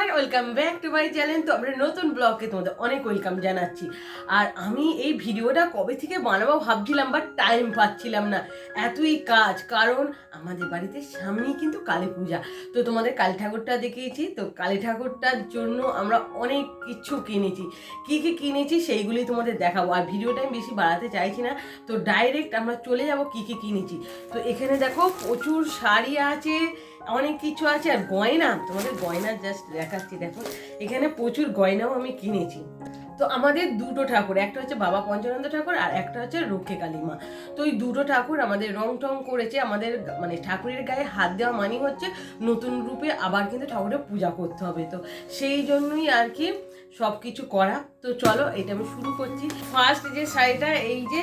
Everyone welcome back to my channel তো আমরা নতুন ব্লগে তোমাদের অনেক ওয়েলকাম জানাচ্ছি। আর আমি এই ভিডিওটা কবে থেকে বানাবো ভাবছিলাম বাট টাইম পাচ্ছিলাম না। এতই কাজ, কারণ আমাদের বাড়িতে সামনেই কিন্তু কালী পূজা। তো তোমাদের কালী ঠাকুরটা দেখিয়েছি। তো কালী ঠাকুরটার জন্য আমরা অনেক কিছু কিনেছি। কি কি কিনেছি সেইগুলি তোমাদের দেখাবো। আর ভিডিওটা আমি বেশি বাড়াতে চাইছি না। তো ডাইরেক্ট আমরা চলে যাব কি কি কিনেছি। তো এখানে দেখো প্রচুর শাড়ি আছে। অনেক কিছু আছে আর গয়না, তোমাদের গয়না জাস্ট দেখাচ্ছি, দেখো। এখানে প্রচুর গয়নাও আমি কিনেছি। তো আমাদের দুটো ঠাকুর, একটা হচ্ছে বাবা পঞ্চানন্দ ঠাকুর আর একটা হচ্ছে রক্ষে কালীমা। তো এই দুটো ঠাকুর আমাদের রং টং করেছে, আমাদের মানে ঠাকুরের গায়ে হাত দেওয়া মানে হচ্ছে নতুন রূপে আবার কিন্তু ঠাকুরের পূজা করতে হবে। তো সেই জন্যই আর কি সব কিছু করা। তো চলো, এটা আমি শুরু করছি। ফার্স্ট যে শাড়িটা, এই যে,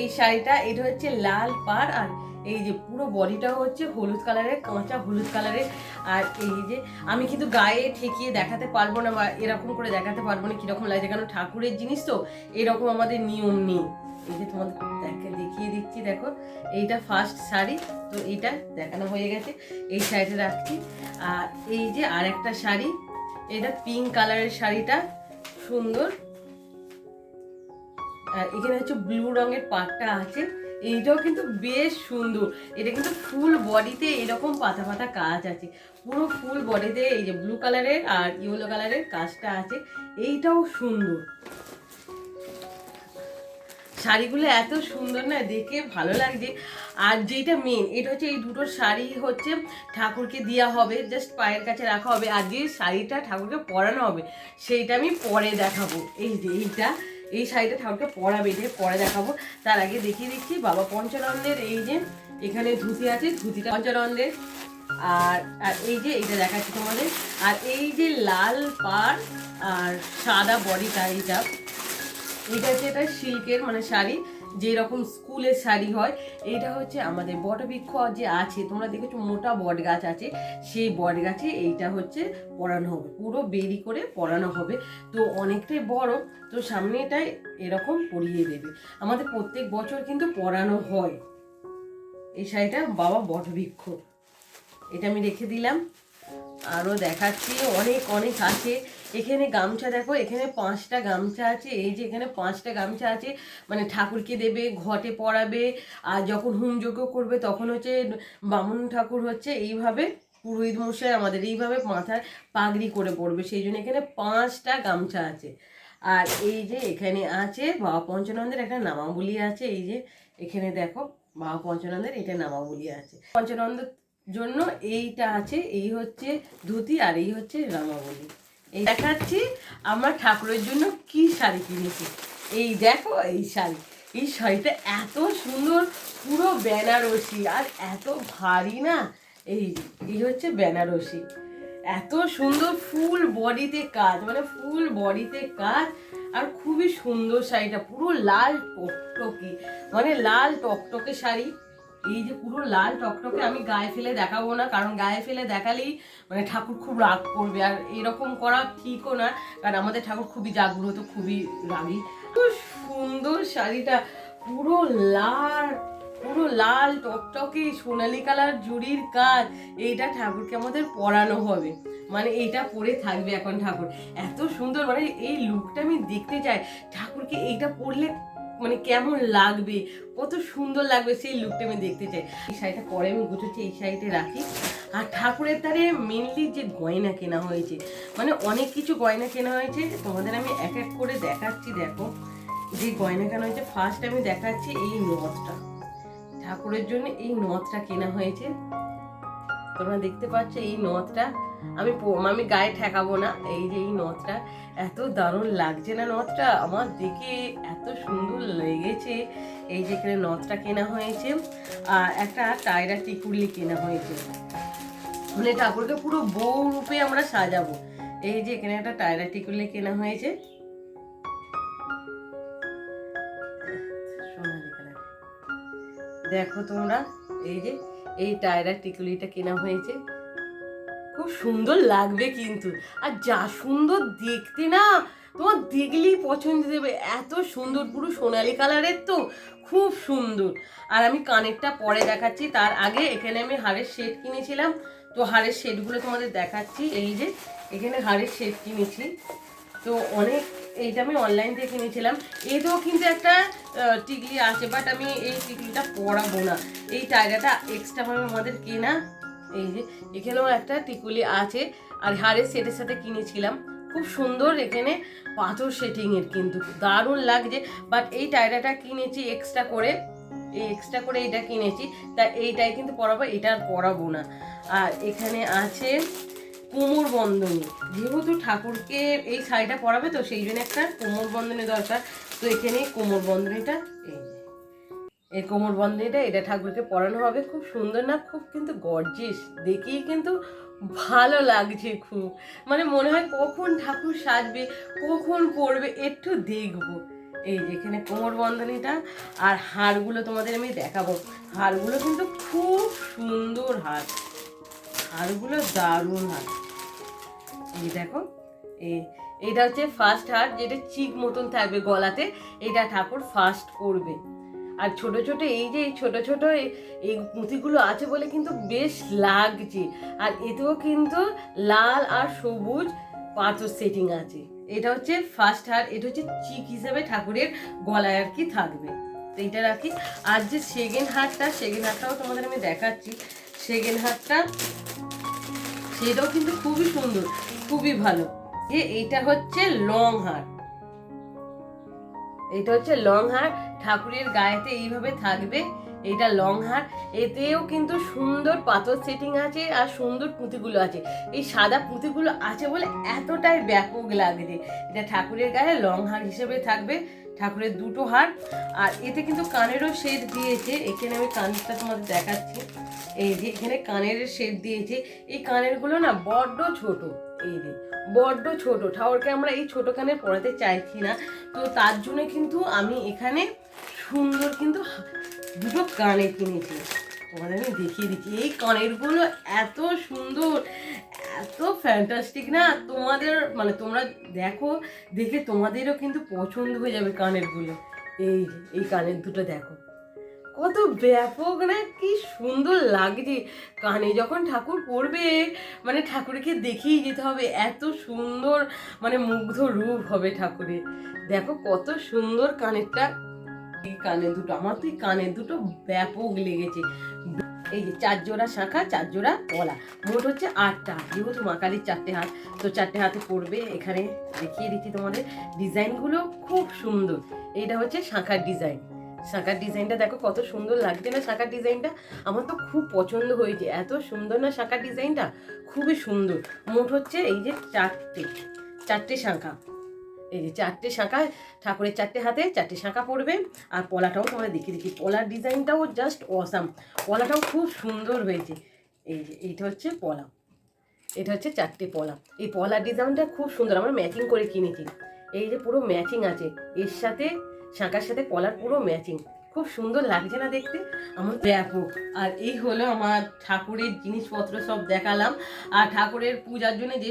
এই শাড়িটা, এটা হচ্ছে লাল পাড় আর এই যে পুরো বডিটা হচ্ছে হলুদ কালারের কাঁচা হলুদ কালারের আর এই যে আমি কিন্তু গায়ে ঠেকিয়ে দেখাতে পারব না বা এরকম করে দেখাতে পারব না, কীরকম লাগছে? কারণ ঠাকুরের জিনিস তো এরকম আমাদের নিয়ম নেই। এই যে তোমাদের দেখে, দেখিয়ে দিচ্ছি, দেখো। এইটা ফার্স্ট শাড়ি, তো এইটা দেখানো হয়ে গেছে। এই শাড়িটা রাখছি। আর এই যে আরেকটা শাড়ি, এটা পিঙ্ক কালারের শাড়িটা, সুন্দর। এখানে হচ্ছে ব্লু রঙের পাটটা আছে। এইটাও কিন্তু বেশ সুন্দর। এটা কিন্তু ফুল বডিতে এরকম পাতা পাতা কাজ আছে। পুরো ফুল বডিতে এই যে ব্লু কালারের আর ইয়েলো কালারের কাজটা আছে। এইটাও সুন্দর। শাড়িগুলো এত সুন্দর না, দেখে ভালো লাগছে। আর যেটা মেন এটা হচ্ছে এই দুটো শাড়ি হচ্ছে ঠাকুরকে দেওয়া হবে জাস্ট পায়ের কাছে রাখা হবে। আর যে শাড়িটা ঠাকুরকে পরানো হবে, সেইটা আমি পরে দেখাবো। এই যে এইটা এই শাড়িটা ঠাকুরকে পরাবে, এটাকে পরে দেখাবো। তার আগে দেখিয়ে দিচ্ছি, বাবা পঞ্চানন্দের এই যে এখানে ধুতি আছে, ধুতিটা পঞ্চানন্দের। আর আর এই যে এটা দেখাচ্ছি তোমাদের। আর এই যে লাল পাড় আর সাদা বডি এইটা এটা হচ্ছে এটা সিল্কের মানে শাড়ি। যে রকম স্কুলের শাড়ি হয় এইটা হচ্ছে আমাদের বটবৃক্ষ যে আছে, তোমরা দেখেছ মোটা বট গাছ আছে, সেই বট গাছে এইটা হচ্ছে পরানো হবে, পুরো বেরি করে পরানো হবে। তো অনেকটাই বড়, তো সামনে এটাই এরকম পরিয়ে দেবে। আমাদের প্রত্যেক বছর কিন্তু পরানো হয়। এই শাড়িটা বাবা বটবৃক্ষ। এটা আমি রেখে দিলাম। আরও দেখাচ্ছি, অনেক অনেক আছে। এখানে গামছা দেখো, এখানে পাঁচটা গামছা আছে, এই যে এখানে পাঁচটা গামছা আছে মানে ঠাকুরকে দেবে, ঘটে পড়াবে, আর যখন হোমযজ্ঞ করবে তখন হচ্ছে বামুন ঠাকুর হচ্ছে এইভাবে পুরোহিত মশাই আমাদের এইভাবে মাথায় পাগড়ি করে পড়বে, সেই জন্য এখানে পাঁচটা গামছা আছে। আর এই যে এখানে আছে বাবা পঞ্চানন্দের একটা নামাবলি আছে, এই যে এখানে দেখো বাবা পঞ্চানন্দের এটা নামাবলি আছে। পঞ্চানন্দ জন্য এইটা আছে, এই হচ্ছে ধুতি আর এই হচ্ছে রামাবলী। এই দেখাচ্ছি আমার ঠাকুরের জন্য কি শাড়ি কিনেছি। এই দেখো এই শাড়ি। এই শাড়িটা এত সুন্দর, পুরো বেনারসি আর এত ভারী না? এই এই হচ্ছে বেনারসি। এত সুন্দর ফুল বডিতে কাজ মানে ফুল বডিতে কাজ আর খুবই সুন্দর শাড়িটা, পুরো লাল টকটকে মানে লাল টকটকে শাড়ি। এই যে পুরো লাল টকটকে আমি গায়ে ফেলে দেখাবো না, কারণ গায়ে ফেলে দেখালেই মানে ঠাকুর খুব রাগ করবে। আর এরকম করা ঠিকও না, কারণ আমাদের ঠাকুর খুবই জাগ্রত, খুবই রাগী। খুব সুন্দর শাড়িটা, পুরো লাল পুরো লাল টকটকে সোনালি কালার জুড়ির কাজ। এইটা ঠাকুরকে আমাদের পরানো হবে। মানে এইটা পরে থাকবে এখন ঠাকুর। এত সুন্দর মানে এই লুকটা আমি দেখতে চাই। ঠাকুরকে এইটা পরলে মানে কেমন লাগবে? কত সুন্দর লাগবে সেই লুকটা আমি দেখতে চাই। এই শাড়িটা পরে আমি গুছোচ্ছি, এই শাড়িতে রাখি। আর ঠাকুরের তারে মেনলি যে গয়না কেনা হয়েছে মানে অনেক কিছু গয়না কেনা হয়েছে, তোমাদের আমি এক এক করে দেখাচ্ছি, দেখো। যে গয়না কেনা হয়েছে ফার্স্ট আমি দেখাচ্ছি এই নথটা। ঠাকুরের জন্য এই নথটা কেনা হয়েছে। তোমরা দেখতে পাচ্ছ এই নথটা। আমি আমি গায়ে ঠেকাবো না, এই যে এই নথটা। এত দারুণ লাগছে না নথটা? আমার দেখে এত সুন্দর লেগেছে। এই যে এখানে নথটা কেনা হয়েছে, আর একটা টায়রা টিকুলি কেনা হয়েছে। মানে ঠাকুরকে পুরো বউ রূপে আমরা সাজাবো। এই যে এখানে একটা টায়রা টিকুলি কেনা হয়েছে। দেখো তোমরা, এই যে এই টায়রা টিকুলিটা কেনা হয়েছে। খুব সুন্দর লাগবে কিন্তু। আর যা সুন্দর দেখতে না, তোমার দেখলেই পছন্দ দেবে। এত সুন্দর, পুরো সোনালি কালারের তো। খুব সুন্দর। আর আমি কানেরটা পরে দেখাচ্ছি। তার আগে এখানে আমি হাড়ের সেট কিনেছিলাম। তো হাড়ের সেটগুলো তোমাদের দেখাচ্ছি। এই যে, এখানে হাড়ের সেট কিনেছি। তো অনেক, এইটা আমি অনলাইন থেকে কিনেছিলাম। এতেও কিন্তু একটা টিকলি আছে বাট আমি এই টিকলিটা পরাবো না। এই টায়রাটা এক্সট্রাভাবে আমাদের কেনা। এই যে, এখানেও একটা টিকুলি আছে। আর হারের সেটের সাথে কিনেছিলাম। খুব সুন্দর এখানে পাথর সেটিংয়ের কিন্তু। দারুণ লাগছে। বাট এই টায়রাটা কিনেছি এক্সট্রা করে। এই এক্সট্রা করে এটা কিনেছি। তা এইটাই কিন্তু পরাবো, এটা আর পরাবো না। আর এখানে আছে কোমর বন্ধনী। যেহেতু ঠাকুরকে এই শাড়িটা পরাবে তো, সেই জন্য একটা কোমর বন্ধনী দরকার। তো এখানে কোমর বন্ধনীটা, এই এই কোমর বন্ধনীটা, এটা ঠাকুরকে পরানো হবে। খুব সুন্দর না? খুব কিন্তু গর্জিস দেখেই কিন্তু ভালো লাগছে খুব। মানে মনে হয় কখন ঠাকুর সাজবে, কখন পড়বে একটু দেখব। এই যে এখানে কোমর বন্ধনীটা আর হাড়গুলো তোমাদের আমি দেখাবো। হাড়গুলো কিন্তু খুব সুন্দর হাড় হাড়গুলো দারুণ হাড় এই দেখো এটা হচ্ছে ফার্স্ট হার যেটা চিক মতন থাকবে গলাতে, এটা ঠাকুর ফার্স্ট করবে। আর ছোট ছোট এই যে ছোট ছোট এই পুঁথিগুলো আছে বলে কিন্তু বেশ লাগছে। আর এতেও কিন্তু লাল আর সবুজ পাথর সেটিং আছে। এটা হচ্ছে ফার্স্ট হার এটা হচ্ছে চিক হিসাবে ঠাকুরের গলায় আর কি থাকবে। তো এইটা রাখি। আর যে সেকেন্ড হারটা সেকেন্ড হারটাও তোমাদের আমি দেখাচ্ছি। সেকেন্ড হারটা সেটাও কিন্তু খুবই সুন্দর। খুবই ভালো। যে এইটা হচ্ছে লং হার এটা হচ্ছে লং হার ঠাকুরের গায়েতে এইভাবে থাকবে। এটা লং হার এতেও কিন্তু সুন্দর পাথর সেটিং আছে আর সুন্দর পুঁতিগুলো আছে। এই সাদা পুঁতিগুলো আছে বলে এতটাই ব্যাপক লাগছে। এটা ঠাকুরের গায়ে লং হার হিসেবে থাকবে। ঠাকুরের দুটো হার। আর এতে কিন্তু কানেরও শেড দিয়েছে। এখানে আমি কানটা তোমাদের দেখাচ্ছি। এই যে এখানে কানের শেড দিয়েছে। এই কানেরগুলো না বড্ড ছোট। এই যে, বড্ড ছোট। ঠাকুরকে আমরা এই ছোট কানের পরাতে চাইছি না। তো তার জন্য কিন্তু আমি এখানে সুন্দর কিন্তু দুটো কানের কিনেছি তোমাদের আমি দেখিয়ে দিচ্ছি। এই কানেরগুলো এত সুন্দর, এত ফ্যান্টাস্টিক না, তোমাদের মানে তোমরা দেখো, দেখে তোমাদেরও কিন্তু পছন্দ হয়ে যাবে কানেরগুলো। এই এই কানের দুটো দেখো। কত ব্যাপক না কি সুন্দর লাগছে। কানে যখন ঠাকুর পড়বে মানে ঠাকুরকে দেখেই যেতে হবে, এত সুন্দর মানে মুগ্ধ রূপ হবে ঠাকুরের। দেখো কত সুন্দর কানেরটা। এই কানে দুটো, আমার তো এই কানের দুটো ব্যাপক লেগেছে। এই যে চার জোড়া শাখা, চার জোড়া কলা। মোট হচ্ছে আটটা যেহেতু মা কালীর চারটে হাত, তো চারটে হাতে পড়বে। এখানে দেখিয়ে দিচ্ছি তোমাদের। ডিজাইনগুলো খুব সুন্দর। এইটা হচ্ছে শাঁখার ডিজাইন। শাখার ডিজাইনটা দেখো কত সুন্দর লাগছে না শাখার ডিজাইনটা? আমার তো খুব পছন্দ হয়েছে। এত সুন্দর না শাখার ডিজাইনটা? খুবই সুন্দর। মোট হচ্ছে এই যে চারটে চারটে শাঁখা। এই যে চারটে শাঁখা, ঠাকুরের চারটে হাতে চারটে শাঁখা পড়বে। আর পলাটাও তোমরা দেখি দেখি পলার ডিজাইনটাও জাস্ট অসাম পলাটাও খুব সুন্দর হয়েছে। এই যে, এইটা হচ্ছে পলা। এটা হচ্ছে চারটে পলা। এই পলার ডিজাইনটা খুব সুন্দর। আমরা ম্যাচিং করে কিনেছি। এই যে পুরো ম্যাচিং আছে। এর সাথে শাঁখার সাথে কলার পুরো ম্যাচিং খুব সুন্দর লাগছে না দেখতে। আমার ব্যাপক আর এই হলো আমার ঠাকুরের জিনিসপত্র সব দেখালাম। আর ঠাকুরের পূজার জন্য যে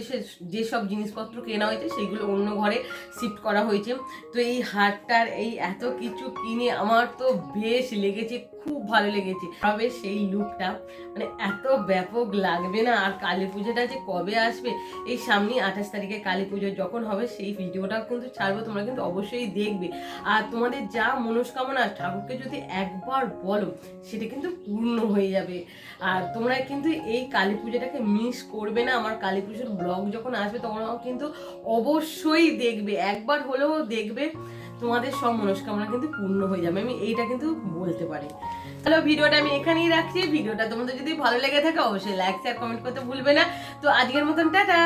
যেসব জিনিসপত্র কেনা হয়েছে, সেগুলো অন্য ঘরে শিফট করা হয়েছে। তো এই হারটার এই এত কিছু কিনে আমার তো বেশ লেগেছে। খুব ভালো লেগেছে। তবে সেই লুকটা মানে এত ব্যাপক লাগবে না, আর কালী পুজোটা যে কবে আসবে, এই সামনে আঠাশ তারিখে কালী পুজো যখন হবে, সেই ভিডিওটাও কিন্তু ছাড়বো, তোমরা কিন্তু অবশ্যই দেখবে। আর তোমাদের যা মনস্কামনা, ঠাকুরকে যদি একবার বলো, সেটা কিন্তু পূর্ণ হয়ে যাবে। আর তোমরা কিন্তু এই কালী পুজোটাকে মিস করবে না। আমার কালী পুজোর ব্লগ যখন আসবে তখন কিন্তু অবশ্যই দেখবে। একবার হলেও দেখবে। তোমাদের সব মনস্কামনা কিন্তু পূর্ণ হয়ে যাবে। আমি এইটা কিন্তু বলতে পারি। তাহলে ভিডিওটা আমি এখানেই রাখছি। ভিডিওটা তোমাদের যদি ভালো লেগে থাকে, অবশ্যই লাইক শেয়ার কমেন্ট করতে ভুলবে না। তো আজকের মতন, টাটা!